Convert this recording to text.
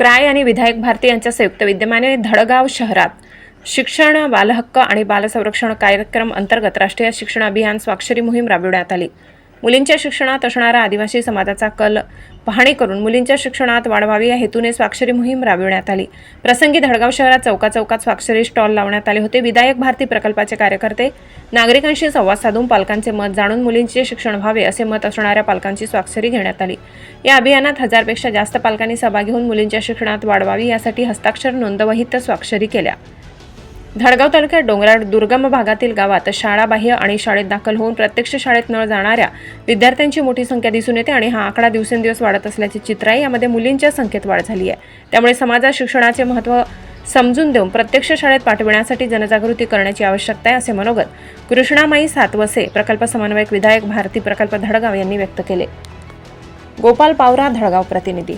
Cry आणि विधायक भारती यांच्या संयुक्त विद्यमाने धडगाव शहरात शिक्षण बालहक्क आणि बालसंरक्षण कार्यक्रम अंतर्गत राष्ट्रीय शिक्षण अभियान स्वाक्षरी मोहीम राबविण्यात आली. मुलींच्या शिक्षणात असणारा आदिवासी समाजाचा कल पाहणी करून मुलींच्या शिक्षणात वाढवावी या हेतूने स्वाक्षरी मोहीम राबविण्यात आली. प्रसंगी धडगाव शहरात चौका चौकात स्वाक्षरी स्टॉल लावण्यात आले होते. विधायक भारती प्रकल्पाचे कार्यकर्ते नागरिकांशी संवाद साधून पालकांचे मत जाणून मुलींचे शिक्षण व्हावे असे मत असणाऱ्या पालकांची स्वाक्षरी घेण्यात आली. या अभियानात हजारपेक्षा जास्त पालकांनी सहभागी होऊन मुलींच्या शिक्षणात वाढवावी यासाठी हस्ताक्षर नोंदवहित स्वाक्षरी केल्या. धडगाव तालुक्यात डोंगराळ दुर्गम भागातील गावात शाळाबाह्य आणि शाळेत दाखल होऊन प्रत्यक्ष शाळेत न जाणाऱ्या विद्यार्थ्यांची मोठी संख्या दिसून येते आणि हा आकडा दिवसेंदिवस वाढत असल्याचे चित्र आहे यामध्ये मुलींच्या संख्येत वाढ झाली आहे. त्यामुळे समाजात शिक्षणाचे महत्त्व समजून देऊन प्रत्यक्ष शाळेत पाठविण्यासाठी जनजागृती करण्याची आवश्यकता आहे असे मनोगत कृष्णामाई सातवसे प्रकल्प समन्वयक विधायक भारती प्रकल्प धडगाव यांनी व्यक्त केले. गोपाल पावरा धडगाव प्रतिनिधी.